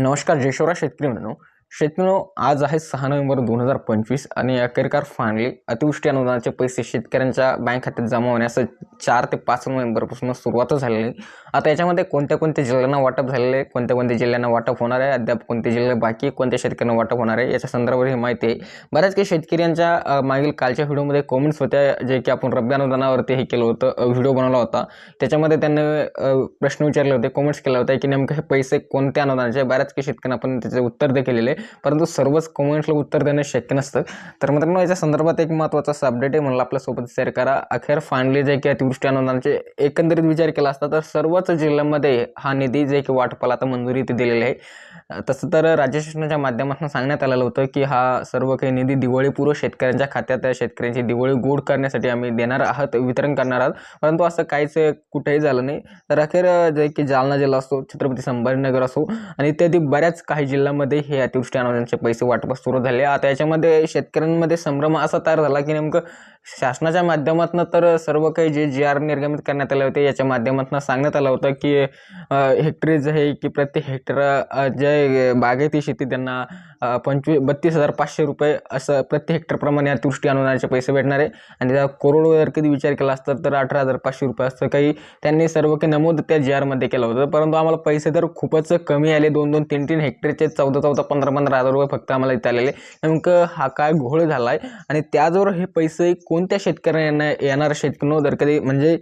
नमस्कार जयशोरा शेतकरी मित्रांनो शेतकरी आज आहे सहा नोव्हेंबर दोन हजार पंचवीस आणि अखेरकार फायनली अतिवृष्टी अनुदानाचे पैसे शेतकऱ्यांच्या बँक खात्यात जमा होण्यास चार ते पाच नोव्हेंबरपासून सुरुवात झालेली आहे. आता याच्यामध्ये कोणत्या कोणत्या जिल्ह्यांना वाटप झालेले आहे कोणत्या कोणत्या जिल्ह्यांना वाटप होणार आहे अद्याप कोणते जिल्हे बाकी आहे, कोणत्या शेतकऱ्यांना वाटप होणार आहे याच्या संदर्भात ही माहिती आहे. बऱ्याच काही शेतकऱ्यांच्या मागील कालच्या व्हिडिओमध्ये कॉमेंट्स होत्या जे की आपण रब्बी अनुदानावरती हे केलं होतं व्हिडिओ बनवला होता. त्याच्यामध्ये त्यांनी प्रश्न विचारले होते कॉमेंट्स केला होता की नेमकं हे पैसे कोणत्या अनुदानाचे बऱ्याच काही शेतकऱ्यांना आपण त्याचे उत्तर देखील परंतु सर्वच कमेंट्सला उत्तर देणं शक्य नसतं. तर मित्रांनो याच्या संदर्भात एक महत्त्वाचा असं अपडेट आहे म्हणलं आपल्यासोबत शेअर करा. अखेर फायनली जे की अतिवृष्टी अनुदानाचे एकंदरीत विचार केला असता तर सर्वच जिल्ह्यामध्ये हा निधी जे की वाटपाला आता मंजुरी इथे दिलेली आहे. तसं तर राज्य शासनाच्या माध्यमातून सांगण्यात आलेलं होतं की हा सर्व काही निधी दिवाळीपूर्व शेतकऱ्यांच्या खात्यात शेतकऱ्यांची दिवाळी गोड करण्यासाठी आम्ही देणार आहात वितरण करणार आहात. परंतु असं काहीच कुठेही झालं नाही. तर अखेर जे की जालना जिल्हा असो छत्रपती संभाजीनगर असो आणि इत्यादी बऱ्याच काही जिल्ह्यामध्ये हे अतिवृष्टी अनुदानाचे पैसे वाटप सुरू झाले. आता याच्यामध्ये शेतकऱ्यांमध्ये संभ्रम असा तयार झाला की नेमकं शासनाच्या माध्यमातून तर सर्व काही जे जी आर निर्गमित करण्यात आले होते याच्या माध्यमातून सांगण्यात आलं होतं की हेक्टरी जे आहे की प्रत्येक हेक्टर जे बागायती शेती त्यांना पंचवी पंचवीस बत्तीस हजार पाचशे रुपये असं प्रति हेक्टरप्रमाणे अतिवृष्टी अनुदानाचे पैसे भेटणार आहे. आणि त्या करोड जर कधी विचार केला असता तर अठरा हजार पाचशे रुपये असतं. काही त्यांनी सर्व काही नमूद त्या जी आरमध्ये केलं होतं. परंतु आम्हाला पैसे तर खूपच कमी आले. दोन दोन तीन तीन हेक्टरचे चौदा चौदा पंधरा पंधरा हजार रुपये फक्त आम्हाला इथे आलेले. नेमकं हा काय घोळ झाला आहे आणि त्याचबरोबर हे पैसे कोण कोणत्या शेतकऱ्यांना येणारा शेतकरी जर कधी म्हणजे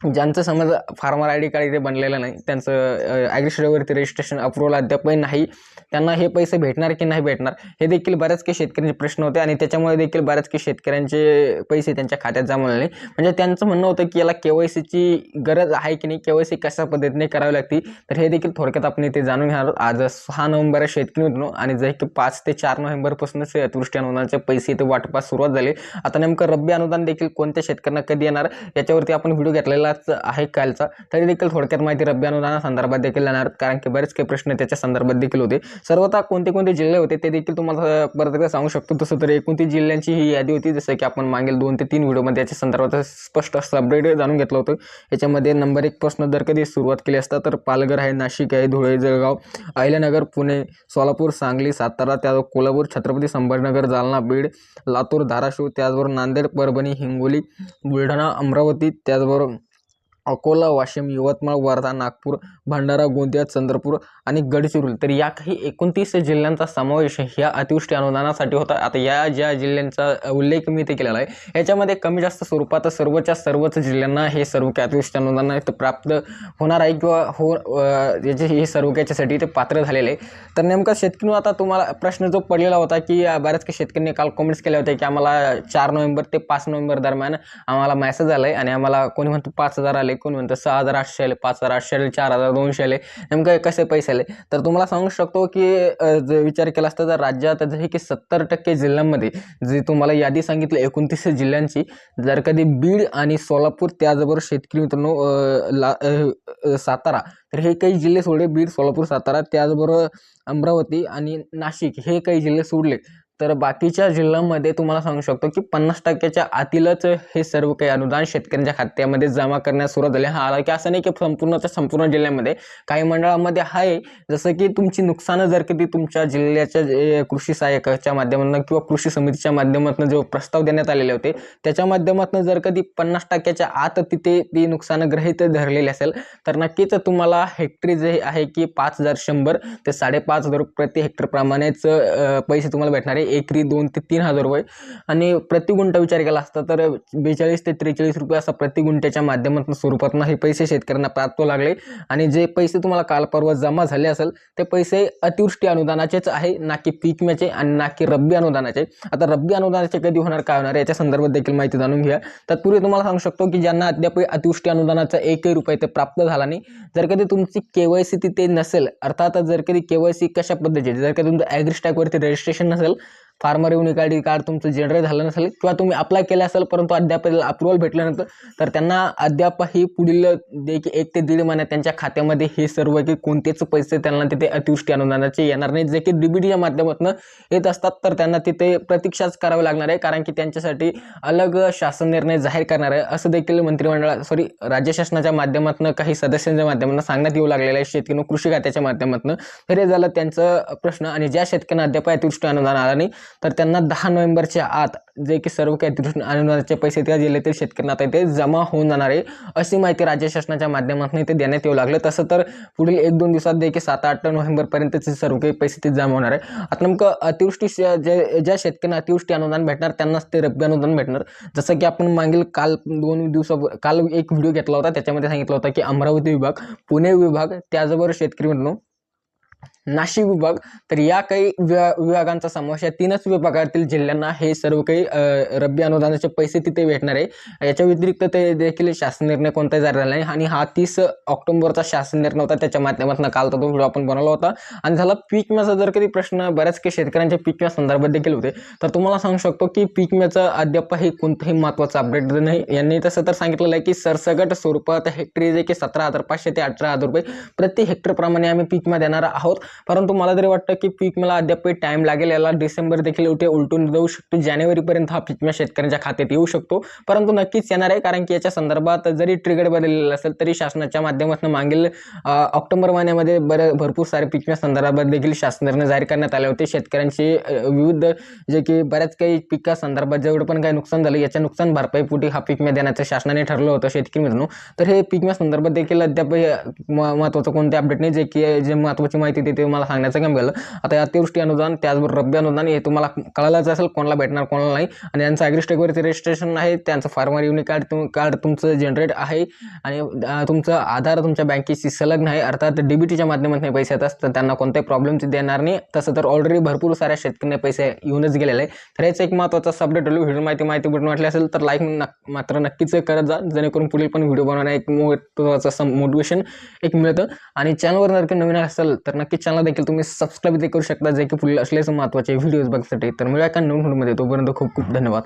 ज्यांचं समज फार्मर आय डी कार्ड इथे बनलेलं नाही त्यांचं ॲग्रिशोवरती रजिस्ट्रेशन अप्रुव्हल अद्यापही नाही त्यांना हे पैसे भेटणार की नाही भेटणार हे देखील बऱ्याच काही शेतकऱ्यांचे प्रश्न होते आणि त्याच्यामुळे देखील बऱ्याच काही शेतकऱ्यांचे पैसे त्यांच्या खात्यात जमा झाले. म्हणजे त्यांचं म्हणणं होतं की याला के वाय सीची गरज आहे की नाही के वाय सी कशा पद्धतीने करावी लागते तर हे देखील थोडक्यात आपण इथे जाणून घेणार आज सहा नोव्हेंबर आहे शेतकरी मित्रांनो आणि जे की पाच ते चार नोव्हेंबरपासूनच अतिवृष्टी अनुदानाचे पैसे इथे वाटपास सुरुवात झाली. आता नेमकं रब्बी अनुदान देखील कोणत्या शेतकऱ्यांना कधी येणार याच्यावरती आपण व्हिडिओ घेतलेला घेतलेलाच आहे कालचा. तरी देखील थोडक्यात माहिती रब्बी अनुदानासंदर्भात देखील येणार कारण की बरेच काही प्रश्न त्याच्या संदर्भात देखील होते. सर्वता कोणते कोणते जिल्हे होते ते देखील तुम्हाला परत एकदा सांगू शकतो. तसं तर एकोणतीस जिल्ह्यांची ही यादी होती. जसं की आपण मागील दोन ते तीन व्हिडिओमध्ये याच्या संदर्भात स्पष्ट असं अपडेट जाणून घेतलं होतं. याच्यामध्ये नंबर एक प्रश्न जर कधी सुरुवात केली असता तर पालघर आहे नाशिक आहे धुळे जळगाव अहिल्यानगर पुणे सोलापूर सांगली सातारा त्या कोल्हापूर छत्रपती संभाजीनगर जालना बीड लातूर धाराशिव त्याचबरोबर नांदेड परभणी हिंगोली बुलढाणा अमरावती त्याचबरोबर अकोला वाशिम यवतमाळ वर्धा नागपूर भंडारा गोंदिया चंद्रपूर आणि गडचिरोली. तर या काही एकोणतीस जिल्ह्यांचा समावेश ह्या अतिवृष्टी अनुदानासाठी होता. आता या ज्या जिल्ह्यांचा उल्लेख मी इथे केलेला आहे याच्यामध्ये कमी जास्त स्वरूपात सर्वच्या सर्वच जिल्ह्यांना हे सर्व काही अतिवृष्टी अनुदान इथं प्राप्त होणार आहे किंवा हो याचे हे सर्व याच्यासाठी ते पात्र झालेले आहे. तर नेमका शेतकरी आता तुम्हाला प्रश्न जो पडलेला होता की बऱ्याच काही शेतकऱ्यांनी काल कमेंट्स केले होते की आम्हाला चार नोव्हेंबर ते पाच नोव्हेंबर दरम्यान आम्हाला मेसेज आला आहे आणि आम्हाला कोणी म्हणतो पाच हजार आले. कोणी म्हणतं सहा हजार आठशे आले पाच हजार आठशे आले चार हजार दोनशे आले नेमकं कसे पैसे आले? तर तुम्हाला सांगू शकतो की जर विचार केला असता तर राज्यात जसे की सत्तर टक्के जिल्ह्यांमध्ये जी तुम्हाला यादी सांगितली एकोणतीस जिल्ह्यांची जर कधी बीड आणि सोलापूर त्याचबरोबर शेतकरी मित्रांनो ला सातारा तर हे काही जिल्हे सोडले बीड सोलापूर सातारा त्याचबरोबर अमरावती आणि नाशिक हे काही जिल्हे सोडले. तर बाकीच्या जिल्ह्यांमध्ये तुम्हाला सांगू शकतो की पन्नास टक्क्याच्या आतीलच हे सर्व काही अनुदान शेतकऱ्यांच्या खात्यामध्ये जमा करण्यास सुरुवात झाली. हा आला की असं नाही की संपूर्णच्या संपूर्ण जिल्ह्यामध्ये काही मंडळामध्ये आहे. जसं की तुमची नुकसानं जर कधी तुमच्या जिल्ह्याच्या जे कृषी सहाय्यकाच्या माध्यमातून किंवा कृषी समितीच्या माध्यमातून जो प्रस्ताव देण्यात आलेले होते त्याच्या माध्यमातून जर कधी पन्नास टक्क्याच्या आत तिथे ती नुकसानं धरलेली असेल तर नक्कीच तुम्हाला हेक्टरी जे आहे की पाच हजार शंभर ते साडेपाच हजार प्रति हेक्टर प्रमाणेच पैसे तुम्हाला भेटणार. आहे एकरी दोन ते तीन हजार रुपये. आणि प्रति गुंठा विचार केला असता तर बेचाळीस ते त्रेचाळीस रुपये असा प्रति गुंठ्याच्या माध्यमातून स्वरूपातून हे पैसे शेतकऱ्यांना प्राप्त लागले. आणि जे पैसे तुम्हाला काल परवा जमा झाले असेल ते पैसे अतिवृष्टी अनुदानाचेच आहे ना की पीक विम्याचे आणि ना की रब्बी अनुदानाचे. आता रब्बी अनुदानाचे कधी होणार काय होणार याच्या संदर्भात देखील माहिती जाणून घ्या तत्पूर्वी तुम्हाला सांगू शकतो की ज्यांना अद्याप अतिवृष्टी अनुदानाचा एकही रुपये ते प्राप्त झाला नाही जर कधी तुमची केवायसी तिथे नसेल अर्थात जर कधी के वाय सी कशा पद्धतीची जर कधी तुमचं ॲग्रिस्टॅकवरती रजिस्ट्रेशन नसेल farmer unique I D card तुमचं जनरेट झालं नसेल किंवा तुम्ही अप्लाय केलं असेल परंतु अद्याप अप्रुव्हल भेटल्यानंतर तर त्यांना अद्यापही पुढील देखील एक ते दीड महिन्यात त्यांच्या खात्यामध्ये हे सर्व की कोणतेच पैसे त्यांना तिथे अतिवृष्टी अनुदानाचे येणार नाही जे की डीबीटीच्या माध्यमातून येत असतात तर त्यांना तिथे प्रतीक्षाच करावी लागणार आहे कारण की त्यांच्यासाठी अलग शासन निर्णय जाहीर करणार आहे असं देखील मंत्रिमंडळा सॉरी राज्य शासनाच्या माध्यमातून काही सदस्यांच्या माध्यमातून सांगण्यात येऊ लागलेलं आहे शेतकरी कृषी खात्याच्या माध्यमातून. तर हे झालं त्यांचं प्रश्न आणि ज्या शेतकऱ्यांना अद्याप अतिवृष्टी अनुदान आला नाही तर त्यांना दहा नोव्हेंबरच्या आत जे की सर्व काही अतिवृष्टी अनुदानाचे पैसे त्या जिल्ह्यातील शेतकऱ्यांना आता इथे जमा होऊन जाणार आहे. अशी माहिती राज्य शासनाच्या माध्यमातून इथे देण्यात येऊ लागलं. तसं तर पुढील एक दोन दिवसात देखील सात आठ नोव्हेंबरपर्यंतचे सर्व काही पैसे ते जमा होणार आहे. आता नेमकं अतिवृष्टी जे ज्या शेतकऱ्यांना अतिवृष्टी अनुदान भेटणार त्यांनाच ते रब्बी अनुदान भेटणार. जसं की आपण मागील काल दोन दिवसा काल एक व्हिडिओ घेतला होता. त्याच्यामध्ये सांगितलं होतं की अमरावती विभाग पुणे विभाग त्याचबरोबर शेतकरी म्हणून नाशिक विभाग. तर या काही विभागांचा समावेश या तीनच विभागातील जिल्ह्यांना हे सर्व काही रब्बी अनुदानाचे पैसे तिथे भेटणार आहे. याच्या व्यतिरिक्त ते देखील शासन निर्णय कोणताही जारी झाला नाही. आणि हा तीस ऑक्टोबरचा शासन निर्णय होता. त्याच्या माध्यमातून काल तो व्हिडिओ आपण बनवला होता. आणि झाला पीक विम्याचा जर कधी प्रश्न बऱ्याच काही शेतकऱ्यांच्या पीक विम्या संदर्भात देखील होते. तर तुम्हाला सांगू शकतो की पीक विम्याचं अद्यापही कोणतंही महत्त्वाचं अपडेट नाही. यांनी तसं तर सांगितलेलं आहे की सरसगट स्वरूपात हेक्टरी जे की सतरा हजार पाचशे ते अठरा हजार रुपये प्रति हेक्टरप्रमाणे आम्ही पीक विमा देणार आहोत. परंतु मला तरी वाटतं की पीक मला अद्यापही टाईम लागेल. याला डिसेंबर देखील उठे उलटून जाऊ शकतो. जानेवारीपर्यंत हा पीक विमा शेतकऱ्यांच्या खात्यात येऊ शकतो. परंतु नक्कीच येणार आहे. कारण की याच्या संदर्भात जरी ट्रिगर बदललेलं असेल तरी शासनाच्या माध्यमातून मागील ऑक्टोबर महिन्यामध्ये बरं भरपूर सारे पीक संदर्भात देखील शासन जाहीर करण्यात आले होते. शेतकऱ्यांचे विविध जे की बऱ्याच काही पिका संदर्भात जेवढं पण काही नुकसान झालं याच्या नुकसान भरपाईपोटी हा पीक विमा देण्याचं शासनाने ठरलं होतं. शेतकरी मित्रांनो तर हे पीक विमा संदर्भात देखील अद्याप महत्त्वाचं कोणते अपडेट नाही. जे की जे महत्त्वाची माहिती देते मला सांगण्याचं काम केलं. आता अतिवृष्टी अनुदान त्याचबरोबर रब्बी अनुदान हे तुम्हाला कळालंच असेल कोणाला भेटणार कोणाला नाही. आणि यांचं ॲग्रिस्टेकवरती रजिस्ट्रेशन आहे त्यांचं फार्मर युनिक कार्ड तुम कार्ड तुमचं जनरेट आहे. आणि तुमचं आधार तुमच्या बँकेशी संलग्न आहे. अर्थात डी बी टीच्या माध्यमातून पैसे येत असतात. त्यांना कोणत्याही प्रॉब्लेम देणार नाही. तसं तर ऑलरेडी भरपूर साऱ्या शेतकऱ्यांना पैसे येऊनच गेलेले आहे तर हेच एक महत्त्वाचा अपडेट होईल व्हिडिओ माहिती माहिती भेटून वाटली असेल तर लाईक मात्र नक्कीच करत जा. जेणेकरून पुढील पण व्हिडिओ बनवण्या एक महत्त्वाचं मोटिवेशन एक मिळतं. आणि चॅनलवर नक्की नवीन असेल तर नक्कीच चॅनल देखील तुम्ही सबस्क्राईब देखील करू शकता जे की पुढील असलेच महत्त्वाचे व्हिडिओज बघण्यासाठी. तर मिळूया का नवीन व्हिडिओमध्ये तोपर्यंत खूप खूप धन्यवाद.